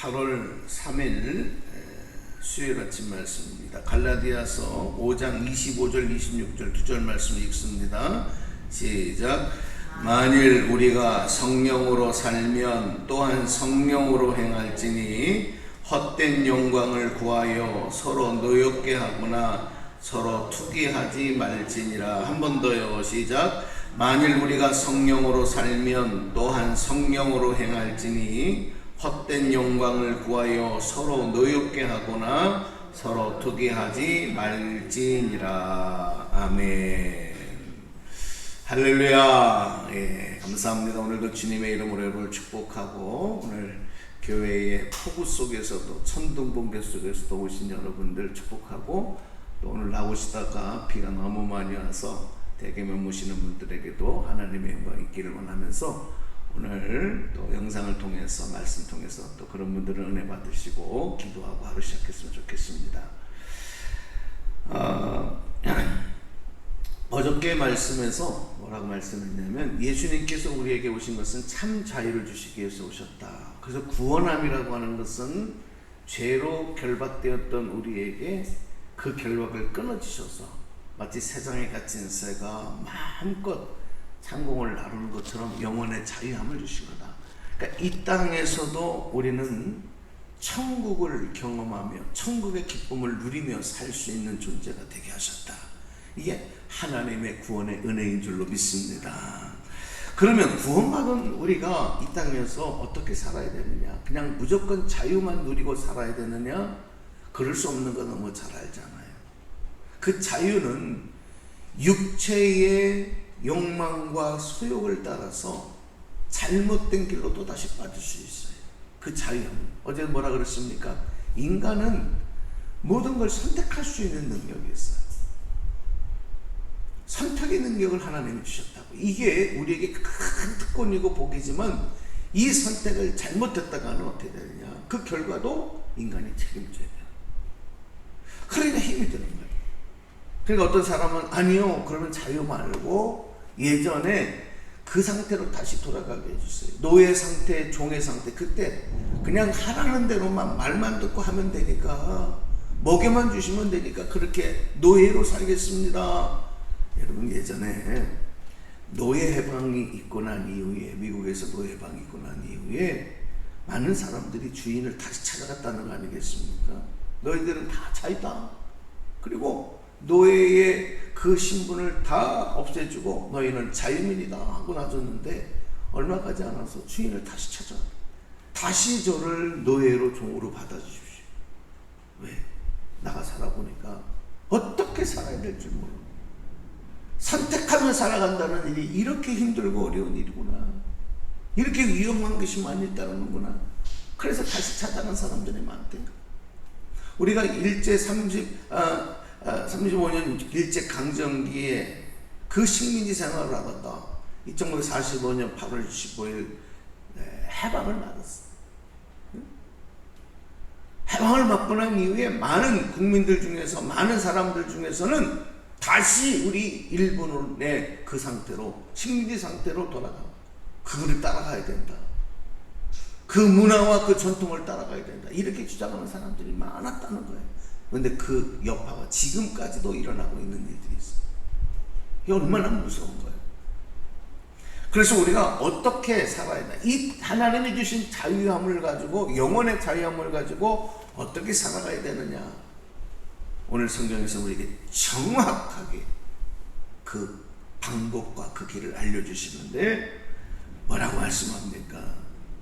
8월 3일 수요일 아침 말씀입니다. 갈라디아서 5장 25절 26절 두 절 말씀 읽습니다. 시작. 만일 우리가 성령으로 살면 또한 성령으로 행할지니 헛된 영광을 구하여 서로 노엽게 하거나 서로 투기하지 말지니라. 한 번 더요. 시작. 만일 우리가 성령으로 살면 또한 성령으로 행할지니 헛된 영광을 구하여 서로 노엽게 하거나 서로 투기하지 말지니라. 아멘. 할렐루야. 예, 감사합니다. 오늘도 주님의 이름으로 여러분을 축복하고 오늘 교회의 폭우 속에서도 천둥 번개 속에서도 오신 여러분들 축복하고 또 오늘 나오시다가 비가 너무 많이 와서 대개 머무시는 분들에게도 하나님의 영광 있기를 원하면서 오늘 또 영상을 통해서 말씀 통해서 또 그런 분들은 은혜 받으시고 기도하고 하루 시작했으면 좋겠습니다. 어, 어저께 말씀에서 뭐라고 말씀했냐면 예수님께서 우리에게 오신 것은 참 자유를 주시기 위해서 오셨다. 그래서 구원함이라고 하는 것은 죄로 결박되었던 우리에게 그 결박을 끊어주셔서 마치 세상에 갇힌 새가 마음껏 상공을 나르는 것처럼 영혼의 자유함을 주신 거다. 그러니까 이 땅에서도 우리는 천국을 경험하며 천국의 기쁨을 누리며 살 수 있는 존재가 되게 하셨다. 이게 하나님의 구원의 은혜인 줄로 믿습니다. 그러면 구원받은 우리가 이 땅에서 어떻게 살아야 되느냐? 그냥 무조건 자유만 누리고 살아야 되느냐? 그럴 수 없는 거 너무 잘 알잖아요. 그 자유는 육체의 욕망과 소욕을 따라서 잘못된 길로 또 다시 빠질 수 있어요. 그 자유. 어제 뭐라 그랬습니까? 인간은 모든 걸 선택할 수 있는 능력이 있어요. 선택의 능력을 하나님이 주셨다고. 이게 우리에게 큰 특권이고 복이지만 이 선택을 잘못했다가는 어떻게 되느냐? 그 결과도 인간이 책임져야 돼요. 그러니까 힘이 드는 거예요. 그러니까 어떤 사람은 아니요. 그러면 자유 말고 예전에 그 상태로 다시 돌아가게 해주세요. 노예 상태, 종의 상태. 그때 그냥 하라는 대로만 말만 듣고 하면 되니까 먹여만 주시면 되니까 그렇게 노예로 살겠습니다. 여러분 예전에 노예 해방이 있고 난 이후에 미국에서 노예 해방이 있고 난 이후에 많은 사람들이 주인을 다시 찾아갔다는 거 아니겠습니까? 너희들은 다 자유다. 그리고 노예의 그 신분을 다 없애주고 너희는 자유민이다 하고 놔줬는데 얼마 가지 않아서 주인을 다시 찾아 다시 저를 노예로 종으로 받아주십시오. 왜? 나가 살아보니까 어떻게 살아야 될지 모르고 선택하며 살아간다는 일이 이렇게 힘들고 어려운 일이구나. 이렇게 위험한 것이 많이 있다는구나. 그래서 다시 찾아가는 사람들이 많대. 우리가 일제 30, 아, 아, 35년 일제 강점기에 그 식민지 생활을 하다가 1945년 8월 15일 해방을 받았어. 해방을 받고 난 이후에 많은 국민들 중에서 많은 사람들 중에서는 다시 우리 일본의 그 상태로 식민지 상태로 돌아가 그거를 따라가야 된다. 그 문화와 그 전통을 따라가야 된다. 이렇게 주장하는 사람들이 많았다는 거예요. 그런데 그 여파가 지금까지도 일어나고 있는 일들이 있어요. 이게 얼마나 무서운 거예요. 그래서 우리가 어떻게 살아야 되나? 이 하나님이 주신 자유함을 가지고 영혼의 자유함을 가지고 어떻게 살아가야 되느냐? 오늘 성경에서 우리에게 정확하게 그 방법과 그 길을 알려주시는데 뭐라고 말씀합니까?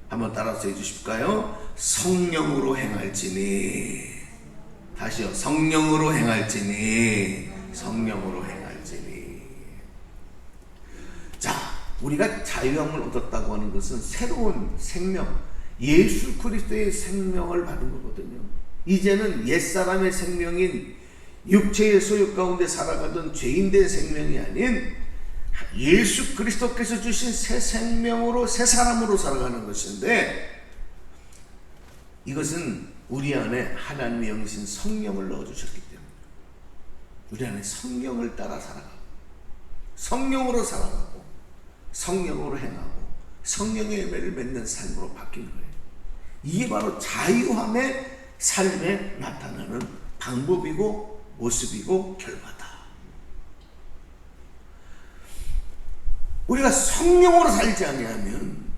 한번 따라서 해주실까요? 성령으로 행할지니 다시요. 성령으로 행할지니 성령으로 행할지니. 자 우리가 자유함을 얻었다고 하는 것은 새로운 생명 예수 그리스도의 생명을 받은 거거든요. 이제는 옛사람의 생명인 육체의 소욕 가운데 살아가던 죄인된 생명이 아닌 예수 그리스도께서 주신 새 생명으로 새 사람으로 살아가는 것인데 이것은 우리 안에 하나님의 영신 성령을 넣어주셨기 때문에 우리 안에 성령을 따라 살아가고 성령으로 살아가고 성령으로 행하고 성령의 예배를 맺는 삶으로 바뀌는 거예요. 이게 바로 자유함의 삶에 나타나는 방법이고 모습이고 결과다. 우리가 성령으로 살지 아니하면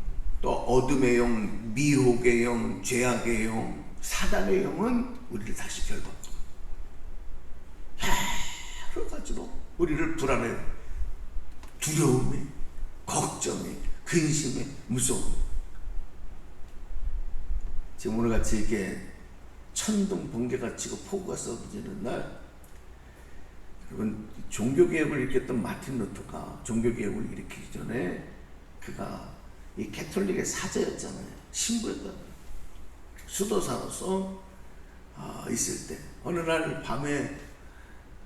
또 어둠의 영, 미혹의 영, 죄악의 영, 사단의 영은 우리를 다시 결박합니다. 여러 가지로 우리를 불안해, 두려움에, 걱정에, 근심에, 무서움. 지금 오늘같이 이렇게 천둥 번개가 치고 폭우가 쏟아지는 날 여러분 종교개혁을 일으켰던 마틴 루터가 종교개혁을 일으키기 전에 그가 이 캐톨릭의 사제였잖아요 신부였단 수도사로서 아, 있을 때 어느 날 밤에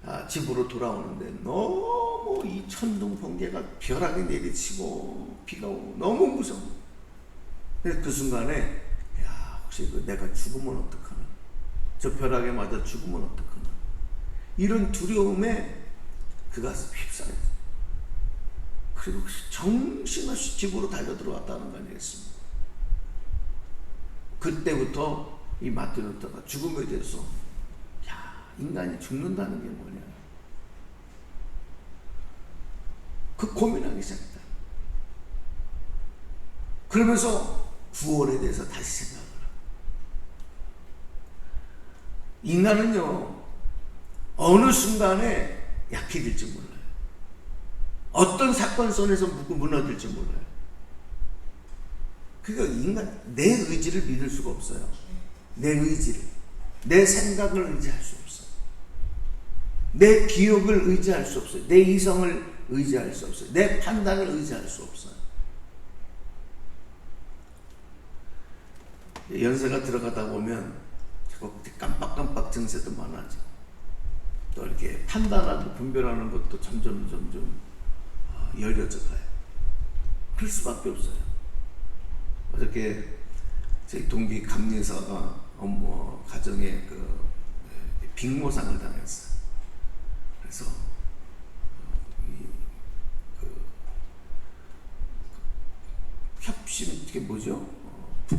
아, 집으로 돌아오는데 너무 이 천둥 번개가 벼락이 내리치고 비가 오고 너무 무서워 그 순간에 야 혹시 그 내가 죽으면 어떡하나 저 벼락에 맞아 죽으면 어떡하나 이런 두려움에 그가 휩싸였어요. 그리고 정신없이 집으로 달려 들어왔다는 거 아니겠습니까? 그때부터 이 마틴 루터가 죽음에 대해서 야 인간이 죽는다는 게 뭐냐 그 고민하기 시작했다. 그러면서 구원에 대해서 다시 생각을 하고 인간은요 어느 순간에 약해질지 몰라요. 어떤 사건 속에서 무너질지 몰라요. 그러니까 인간 내 의지를 믿을 수가 없어요. 내 의지를 내 생각을 의지할 수 없어요. 내 기억을 의지할 수 없어요. 내 이성을 의지할 수 없어요. 내 판단을 의지할 수 없어요. 연세가 들어가다 보면 자꾸 깜빡깜빡 증세도 많아져. 또 이렇게 판단하고 분별하는 것도 점점 점점 아, 열려져 가요. 그럴 수밖에 없어요. 어저께 제 동기 감리사가 어머 가정에 그 네, 빅모상을 당했어요. 그래서 어, 이그 협심 이게 뭐죠? 어, 부,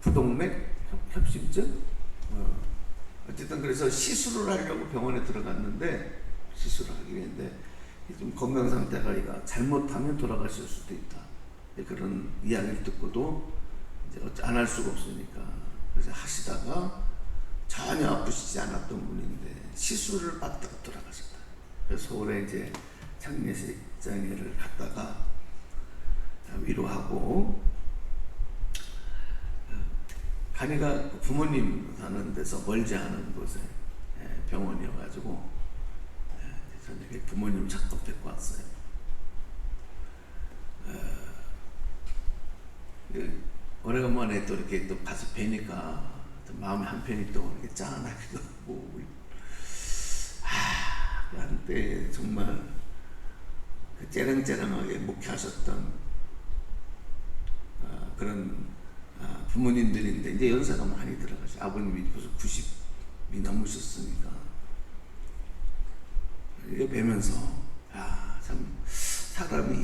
부동맥 협, 심증 어, 어쨌든 그래서 시술을 하려고 병원에 들어갔는데 시술을 하기 했는데 좀 건강 상태가 잘못하면 돌아가실 수도 있다. 그런 이야기를 듣고도 이제 안 할 수가 없으니까 그래서 하시다가 전혀 아프시지 않았던 분인데 시술을 받다가 돌아가셨다. 그래서 서울에 이제 장례식장에를 갔다가 위로하고 가니가 부모님 사는 데서 멀지 않은 곳에 예, 병원이어가지고 예, 저녁에 부모님 잠깐 뵙고 왔어요. 그 오래간만에 또 이렇게 또 가서 뵈니까 마음이 한편이 또 이렇게 짠하기도 하고 아, 그 한때 정말 그 째랑째랑하게 목회하셨던 아, 그런 아, 부모님들인데 이제 연세가 많이 들어가죠. 아버님이 벌써 90이 넘으셨으니까 이게 뵈면서 아, 참 사람이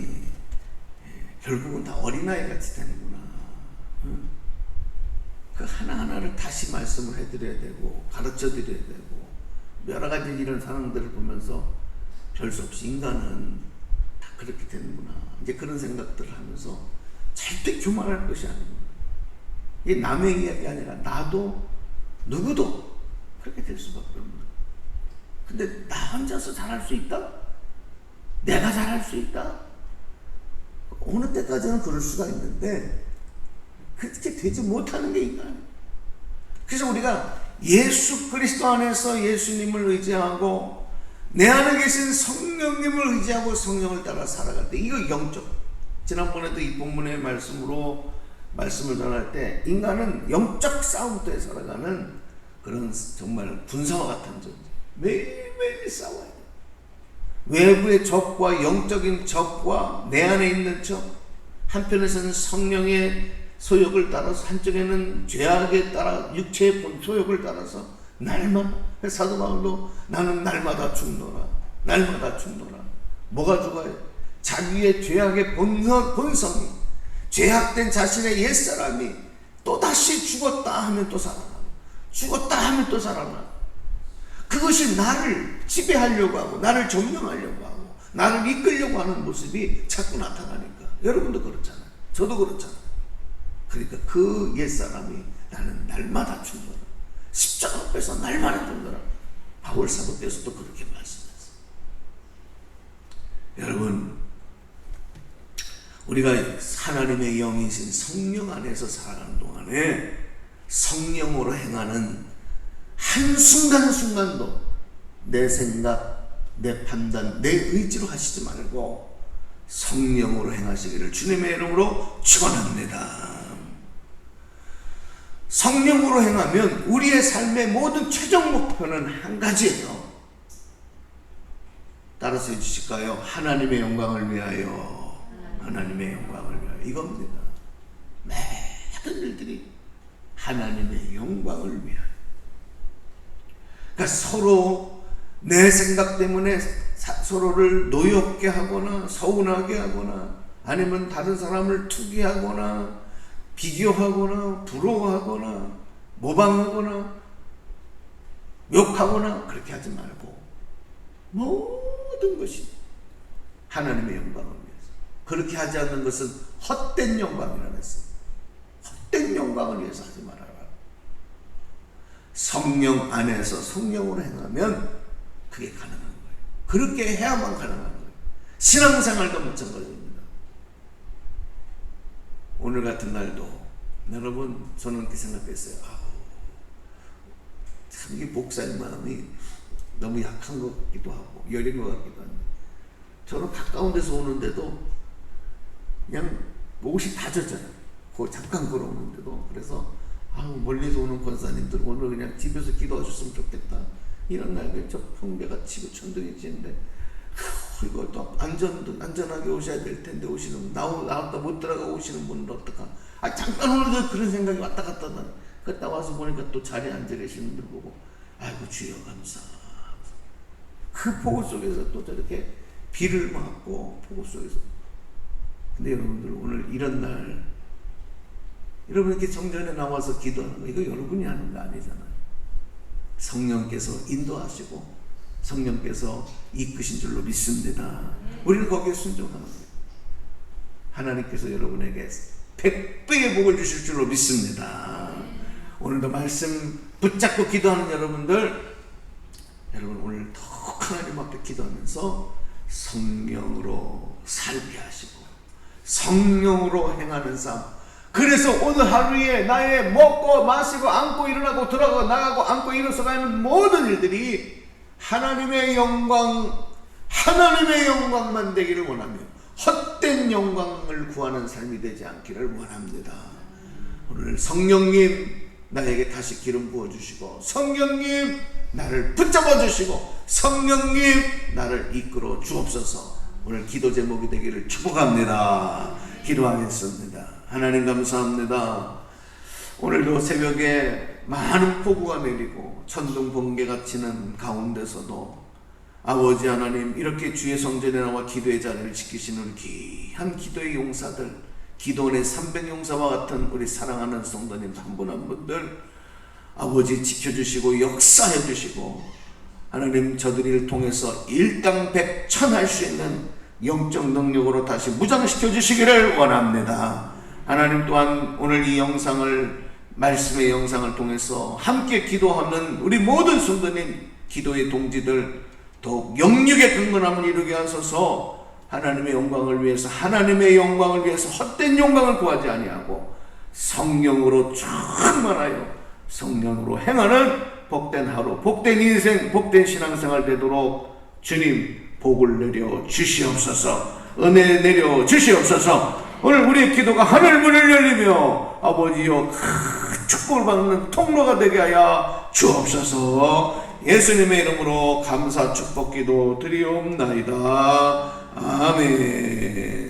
예, 결국은 다 어린아이 같이 되는구나. 그 하나하나를 다시 말씀을 해드려야 되고 가르쳐 드려야 되고 여러 가지 이런 상황들을 보면서 별 수 없이 인간은 다 그렇게 되는구나. 이제 그런 생각들을 하면서 절대 교만할 것이 아니구나. 이게 남의 이야기 아니라 나도 누구도 그렇게 될 수밖에 없는 근데 나 혼자서 잘할 수 있다? 내가 잘할 수 있다? 어느 때까지는 그럴 수가 있는데 그렇게 되지 못하는 게 인간. 그래서 우리가 예수 그리스도 안에서 예수님을 의지하고 내 안에 계신 성령님을 의지하고 성령을 따라 살아갈 때 이거 영적. 지난번에도 이 본문의 말씀으로 말씀을 전할 때 인간은 영적 싸움터에 살아가는 그런 정말 군사와 같은 존재. 매일매일 싸워야 돼. 외부의 적과 영적인 적과 내 안에 있는 적, 한편에서는 성령의 소욕을 따라서 한쪽에는 죄악에 따라 육체의 소욕을 따라서 날마다 사도 바울도 나는 날마다 죽노라 날마다 죽노라 뭐가 죽어요? 자기의 죄악의 본성, 본성이 죄악된 자신의 옛사람이 또또 다시 죽었다 하면 또 살아나고 죽었다 하면 또 살아나고 그것이 나를 지배하려고 하고 나를 점령하려고 하고 나를 이끌려고 하는 모습이 자꾸 나타나니까 여러분도 그렇잖아요. 저도 그렇잖아요. 그러니까 그 옛사람이 나는 날마다 죽노라. 십자가 앞에서 날마다 죽노라. 바울 사도께서도 그렇게 말씀했어요. 여러분 우리가 하나님의 영이신 성령 안에서 살아가는 동안에 성령으로 행하는 한순간순간도 내 생각, 내 판단, 내 의지로 하시지 말고 성령으로 행하시기를 주님의 이름으로 축원합니다. 성령으로 행하면 우리의 삶의 모든 최종 목표는 한 가지예요. 따라서 해주실까요? 하나님의 영광을 위하여. 하나님의 영광을 위하여. 이겁니다. 모든 일들이 하나님의 영광을 위하여. 그러니까 서로 내 생각 때문에 사- 서로를 노엽게 하거나 서운하게 하거나 아니면 다른 사람을 투기하거나 비교하거나 부러워하거나 모방하거나 욕하거나 그렇게 하지 말고 모든 것이 하나님의 영광을 위해서. 그렇게 하지 않는 것은 헛된 영광이라 했어 헛된 영광을 위해서 하지 말아라. 성령 안에서 성령으로 행하면 그게 가능한 거예요. 그렇게 해야만 가능한 거예요. 신앙생활도 마찬가지입니다 오늘 같은 날도 여러분 저는 그렇게 생각했어요. 참 이게 목사의 마음이 너무 약한 것 같기도 하고 여린 것 같기도 한데 저는 가까운 데서 오는데도 그냥 옷이 다 젖어요. 그 잠깐 걸어오는데도 그래서 아우 멀리서 오는 권사님들 오늘 그냥 집에서 기도하셨으면 좋겠다. 이런 날에 저 풍배가 치고 천둥이 치는데 후, 이거 또 안전 안전하게 오셔야 될 텐데 오시는 나오 나왔다 못 들어가 오시는 분들 어떡하? 아 잠깐 오늘도 그런 생각이 왔다 갔다 나. 그때 와서 보니까 또 자리에 앉아 계시는 분들 보고 아이고 주여 감사. 그 폭우 속에서 또 저렇게 비를 맞고 폭우 속에서. 근데 여러분들 오늘 이런 날 여러분 이렇게 정전에 나와서 기도하는 거 이거 여러분이 하는 거 아니잖아요. 성령께서 인도하시고 성령께서 이끄신 줄로 믿습니다. 우리는 거기에 순종하는 거예요. 하나님께서 여러분에게 백배의 복을 주실 줄로 믿습니다. 오늘도 말씀 붙잡고 기도하는 여러분들, 여러분 오늘 더 하나님 앞에 기도하면서 성령으로 살게 하시고 성령으로 행하는 삶. 그래서 오늘 하루에 나의 먹고 마시고 앉고 일어나고 들어가고 나가고 앉고 일어서 가는 모든 일들이 하나님의 영광, 하나님의 영광만 되기를 원하며 헛된 영광을 구하는 삶이 되지 않기를 원합니다. 오늘 성령님 나에게 다시 기름 부어 주시고 성령님 나를 붙잡아 주시고 성령님 나를 이끌어 주옵소서. 오늘 기도 제목이 되기를 축복합니다. 기도하겠습니다. 하나님 감사합니다. 오늘도 새벽에 많은 폭우가 내리고 천둥 번개가 치는 가운데서도 아버지 하나님 이렇게 주의 성전에 나와 기도의 자리를 지키시는 귀한 기도의 용사들 기도원의 300용사와 같은 우리 사랑하는 성도님 한 분 한 분들 아버지 지켜주시고 역사해 주시고 하나님 저들을 통해서 일당 백천 할 수 있는 영적 능력으로 다시 무장시켜 주시기를 원합니다. 하나님 또한 오늘 이 영상을 말씀의 영상을 통해서 함께 기도하는 우리 모든 성도님 기도의 동지들 더욱 영육의 근건함을 이루게 하소서. 하나님의 영광을 위해서 하나님의 영광을 위해서 헛된 영광을 구하지 아니하고 성령으로 충만하여 성령으로 행하는 복된 하루 복된 인생 복된 신앙생활 되도록 주님 복을 내려 주시옵소서. 은혜 내려 주시옵소서 오늘 우리의 기도가 하늘 문을 열리며 아버지여 큰 축복을 받는 통로가 되게 하여 주옵소서. 예수님의 이름으로 감사 축복 기도 드리옵나이다. 아멘